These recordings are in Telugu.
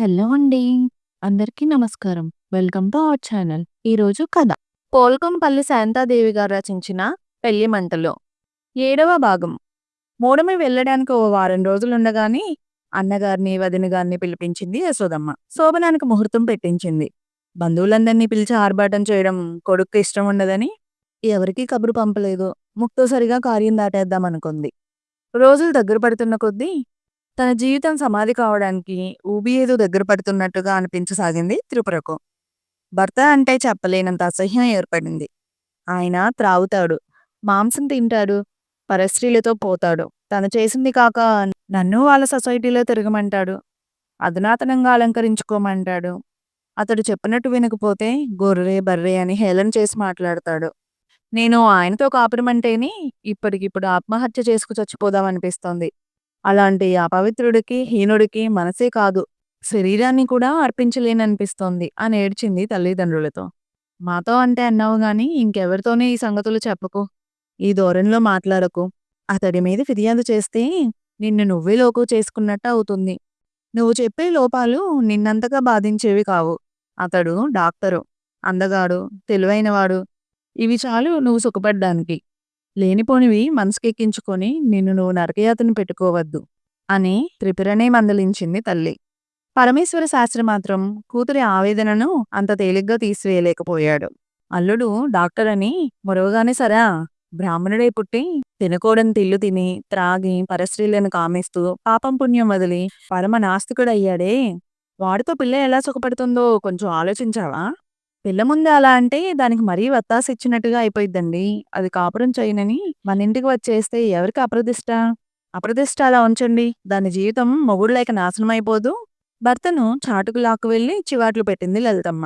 హలో అండి. అందరికీ నమస్కారం. Welcome to our channel. ఈరోజు కథ. పోల్కంపల్లి శాంతాదేవి గారు రచించిన పెళ్ళి మంటలు. ఏడవ భాగం. మూడమి వెళ్ళడానికి ఓ వారం రోజులుండగానే అన్నగారిని, వదిన గారిని పిలిపించింది యశోదమ్మ. శోభనానికి ముహూర్తం పెట్టించింది. బంధువులందరినీ పిలిచి ఆర్భాటం చేయడం కొడుకు ఇష్టం ఉండదని ఎవరికీ కబురు పంపలేదు. ముక్తోసరిగా కార్యం దాటేద్దామనుకుంది. రోజులు దగ్గర పడుతున్న కొద్దీ తన జీవితం సమాధి కావడానికి ఊబి ఏదో దగ్గర పడుతున్నట్టుగా అనిపించసాగింది త్రిపురకు. భర్త అంటే చెప్పలేనంత అసహ్యం ఏర్పడింది. ఆయన త్రాగుతాడు, మాంసం తింటాడు, పరస్త్రీలతో పోతాడు. తను చేసింది కాక నన్ను వాళ్ళ సొసైటీలో తిరగమంటాడు. అధునాతనంగా అలంకరించుకోమంటాడు. అతడు చెప్పినట్టు వినకపోతే గొర్రె, బర్రె అని హేళన చేసి మాట్లాడతాడు. నేను ఆయనతో కాపురమంటేనే ఇప్పటికిప్పుడు ఆత్మహత్య చేసుకు చచ్చిపోదామనిపిస్తోంది. అలాంటి అపవిత్రుడికి, హీనుడికి మనసే కాదు, శరీరాన్ని కూడా అర్పించలేననిపిస్తోంది అని ఏడ్చింది తల్లిదండ్రులతో. మాతో అంటే అన్నావు గాని ఇంకెవరితోనే ఈ సంగతులు చెప్పకు. ఈ ధోరణిలో మాట్లాడకు. అతడి మీద ఫిర్యాదు చేస్తే నిన్ను నువ్వే లోకు చేసుకున్నట్టు అవుతుంది. నువ్వు చెప్పే లోపాలు నిన్నంతగా బాధించేవి కావు. అతడు డాక్టరు. అందగాడు, తెలివైనవాడు. ఇవి చాలు నువ్వు సుఖపడ్డానికి. లేనిపోనివి మనసుకెక్కించుకొని నిన్ను నువ్వు నరకయాతను పెట్టుకోవద్దు అని త్రిపురనే మందలించింది తల్లి. పరమేశ్వర శాస్త్రి మాత్రం కూతురి ఆవేదనను అంత తేలిగ్గా తీసివేయలేకపోయాడు. అల్లుడు డాక్టరని మొరవగానే సరా బ్రాహ్మణుడే పుట్టి తినకూడని తిల్లు తిని, త్రాగి, పరస్త్రీలను కామేస్తూ పాపం పుణ్యం వదిలి పరమ నాస్తికుడయ్యాడే వాడితో పిల్ల ఎలా సుఖపడుతుందో కొంచెం ఆలోచించావా? పిల్ల ముందే అలా అంటే దానికి మరీ వత్తాసిచ్చినట్టుగా అయిపోయిద్దండి. అది కాపురం చేయనని మన ఇంటికి వచ్చేస్తే ఎవరికి అప్రదిష్ట? అప్రదిష్ట అలా ఉంచండి. దాని జీవితం మొగుడు లేక అయిపోదు భర్తను చాటుకు లాక్కు వెళ్ళి చివాట్లు పెట్టింది లలితమ్మ.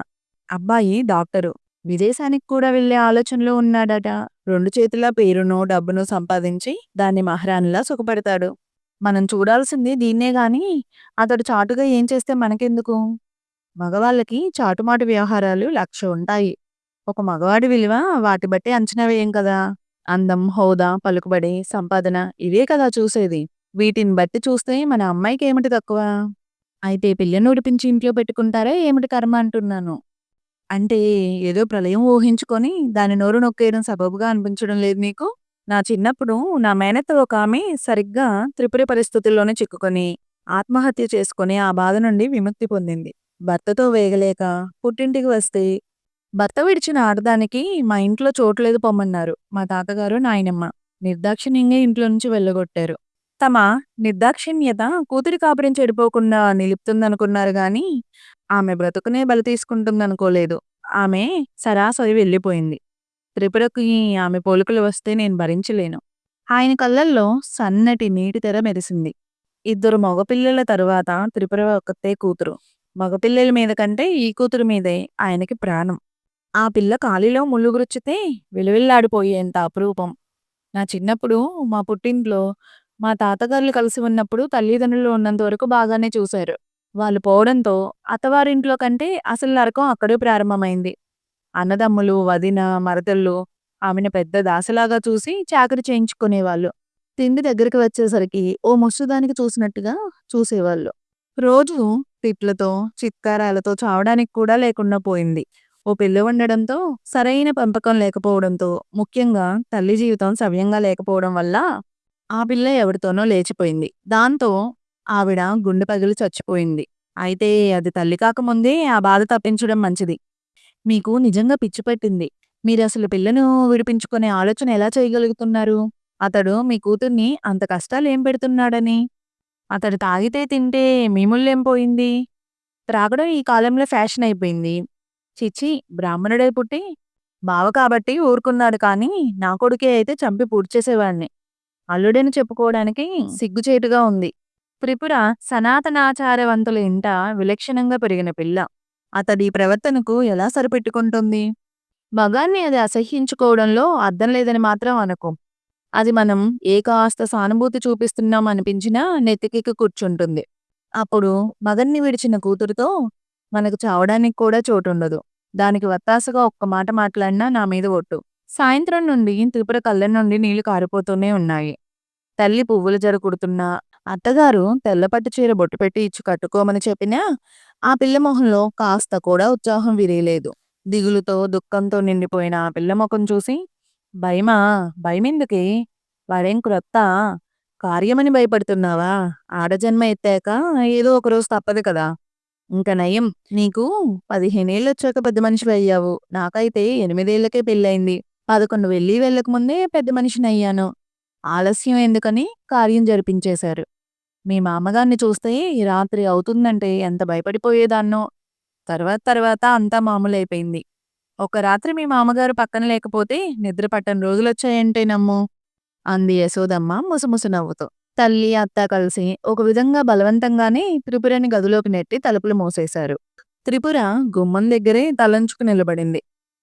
అబ్బాయి డాక్టరు. విదేశానికి కూడా వెళ్ళే ఆలోచనలో ఉన్నాడట. రెండు చేతుల పేరును డబ్బును సంపాదించి దాన్ని మహారాణిలా సుఖపడతాడు మనం చూడాల్సింది దీన్నే గాని అతడు చాటుగా ఏం చేస్తే మనకెందుకు? మగవాళ్ళకి చాటుమాటు వ్యవహారాలు లక్ష ఉంటాయి. ఒక మగవాడి విలువ వాటి బట్టి అంచనా వేయం కదా! అందం, హోదా, పలుకుబడి, సంపాదన ఇవే కదా చూసేది. వీటిని బట్టి చూస్తే మన అమ్మాయికి ఏమిటి తక్కువ? అయితే పిల్లను ఉడిపించి ఇంట్లో పెట్టుకుంటారా ఏమిటి కర్మ అంటున్నాను. అంటే ఏదో ప్రళయం ఊహించుకొని దాని నోరు నొక్కేయడం సబబుగా అనిపించడం లేదు నీకు? నా చిన్నప్పుడు నా మేనత్త ఒకామె సరిగ్గా త్రిపుర పరిస్థితుల్లోనే చిక్కుకొని ఆత్మహత్య చేసుకొని ఆ బాధ నుండి విముక్తి పొందింది. భర్తతో వేగలేక పుట్టింటికి వస్తే భర్త విడిచిన ఆడదానికి మా ఇంట్లో చోట్లేదు పొమ్మన్నారు మా తాతగారు, నాయనమ్మ. నిర్దాక్షిణ్యంగా ఇంట్లో నుంచి వెళ్ళగొట్టారు. తమ నిర్దాక్షిణ్యత కూతురి కాపురం చెడిపోకుండా నిలుపుతుందనుకున్నారు గాని ఆమె బ్రతుకునే బలి తీసుకుంటుందనుకోలేదు. ఆమె సరాసరి వెళ్ళిపోయింది. త్రిపురకు ఆమె పోలికలు వస్తే నేను భరించలేను. ఆయన కళ్ళల్లో సన్నటి నీటి తెర మెరిసింది. ఇద్దరు మగపిల్లల తరువాత త్రిపుర ఒక్కతే కూతురు. మగపిల్లల మీద కంటే ఈ కూతురు మీదే ఆయనకి ప్రాణం. ఆ పిల్ల కాలిలో ముళ్ళుగురుచ్చితే విలువిల్లాడిపోయేంత అపురూపం. నా చిన్నప్పుడు మా పుట్టింట్లో మా తాతగారులు కలిసి ఉన్నప్పుడు తల్లిదండ్రులు ఉన్నంత వరకు బాగానే చూశారు. వాళ్ళు పోవడంతో అత్తవారింట్లో కంటే అసలు నరకం అక్కడే ప్రారంభమైంది. అన్నదమ్ములు, వదిన, మరదళ్ళు ఆమెను పెద్ద దాసలాగా చూసి చాకిరీ చేయించుకునేవాళ్ళు. తిండి దగ్గరికి వచ్చేసరికి ఓ ముసుదానికి చూసినట్టుగా చూసేవాళ్ళు. రోజూ తిట్లతో, చిత్కారాలతో చావడానికి కూడా లేకుండా పోయింది. ఓ పిల్ల ఉండడంతో, సరైన పెంపకం లేకపోవడంతో, ముఖ్యంగా తల్లి జీవితం సవ్యంగా లేకపోవడం వల్ల ఆ పిల్ల ఎవరితోనో లేచిపోయింది. దాంతో ఆవిడ గుండె పగిలి చచ్చిపోయింది. అయితే అది తల్లి కాకముందే ఆ బాధ తప్పించడం మంచిది. మీకు నిజంగా పిచ్చి పట్టింది. అసలు పిల్లను విడిపించుకునే ఆలోచన ఎలా చేయగలుగుతున్నారు? అతడు మీ కూతుర్ని అంత కష్టాలు ఏం పెడుతున్నాడని? అతడు తాగితే తింటే మీ ముల్లేం పోయింది? త్రాగడం ఈ కాలంలో ఫ్యాషన్ అయిపోయింది. ఛీఛీ బ్రాహ్మణుడై పుట్టి బావ కాబట్టి ఊరుకున్నాడు కానీ నా కొడుకే అయితే చంపి పూడ్చేసేవాణ్ణి. అల్లుడని చెప్పుకోవడానికి సిగ్గుచేటుగా ఉంది. త్రిపుర సనాతనాచారవంతుల ఇంట విలక్షణంగా పెరిగిన పిల్ల. అతడి ప్రవర్తనకు ఎలా సరిపెట్టుకుంటుంది? మగాన్ని అది అసహ్యించుకోవడంలో అర్థం లేదని మాత్రం అనకు. అది మనం ఏ కాస్త సానుభూతి చూపిస్తున్నాం అనిపించినా నెత్తికి కూర్చుంటుంది. అప్పుడు మగన్ని విడిచిన కూతురుతో మనకు చావడానికి కూడా చోటుండదు. దానికి వత్తాసగా ఒక్క మాట మాట్లాడినా నా మీద ఒట్టు. సాయంత్రం నుండి త్రిపుర కళ్ళ నుండి నీళ్ళు కారిపోతూనే ఉన్నాయి. తల్లి పువ్వుల జర కుడుతున్నా, అత్తగారు తెల్లపట్టు చీర బొట్టు పెట్టి ఇచ్చి కట్టుకోమని చెప్పినా ఆ పిల్ల మొహంలో కాస్త కూడా ఉత్సాహం విరియలేదు దిగులుతో దుఃఖంతో నిండిపోయిన ఆ పిల్ల ముఖం చూసి భయమా? భయమెందుకే? వాడేం క్రొత్త? కార్యమని భయపడుతున్నావా? ఆడజన్మ ఎత్తాక ఏదో ఒకరోజు తప్పదు కదా. ఇంక నయం. నీకు పదిహేనేళ్ళు వచ్చాక పెద్ద మనిషి అయ్యావు. నాకైతే ఎనిమిదేళ్ళకే పెళ్ళయింది. పదకొండు వెళ్ళి వెళ్ళక ముందే పెద్ద మనిషిని అయ్యాను. ఆలస్యం ఎందుకని కార్యం జరిపించేశారు. మీ మామగారిని చూస్తే రాత్రి అవుతుందంటే ఎంత భయపడిపోయేదాన్నో. తర్వాత తర్వాత అంతా మామూలైపోయింది. ఒక రాత్రి మీ మామగారు పక్కన లేకపోతే నిద్ర పట్టని రోజులొచ్చాయంటే నమ్ము? అంది యశోదమ్మ ముసుముసు నవ్వుతూ. తల్లి అత్త కలిసి ఒక విధంగా బలవంతంగానే త్రిపురని గదిలోకి నెట్టి తలుపులు మూసేశారు. త్రిపుర గుమ్మం దగ్గరే తలంచుకు నిలబడింది.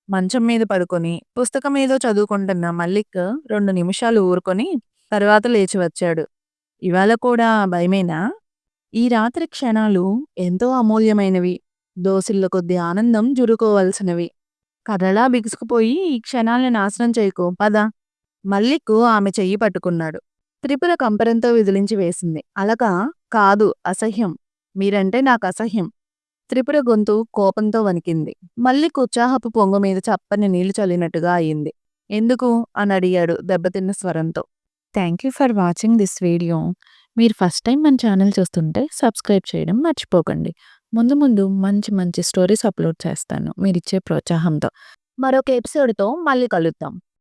మంచం మీద పడుకొని పుస్తకం ఏదో చదువుకుంటున్న మల్లిక్ రెండు నిమిషాలు ఊరుకొని తర్వాత లేచి వచ్చాడు. ఇవాళ కూడా భయమేనా? ఈ రాత్రి క్షణాలు ఎంతో అమూల్యమైనవి. దోసిళ్ళ కొద్ది ఆనందం జురుకోవలసినవి. కథలా బిగుసుకుపోయి ఈ క్షణాలను నాశనం చేయకు పద. మల్లిక్కు ఆమె చెయ్యి పట్టుకున్నాడు. త్రిపుర కంపరంతో విదిలించి వేసింది. అలక కాదు అసహ్యం. మీరంటే నాకు అసహ్యం. త్రిపుర గొంతు కోపంతో వణికింది. మల్లిక్ ఉత్సాహపు పొంగు మీద చప్పని నీళ్ళు చల్లినట్టుగా అయింది. ఎందుకు? అని అడిగాడు దెబ్బతిన్న స్వరంతో. Thank you for watching this video. మీరు ఫస్ట్ టైం మన ఛానల్ చూస్తుంటే సబ్స్క్రైబ్ చేయడం మర్చిపోకండి. ముందు ముందు మంచి మంచి స్టోరీస్ అప్లోడ్ చేస్తాను. మీరిచ్చే ప్రోత్సాహంతో. మరొక ఎపిసోడ్తో మళ్ళీ కలుద్దాం.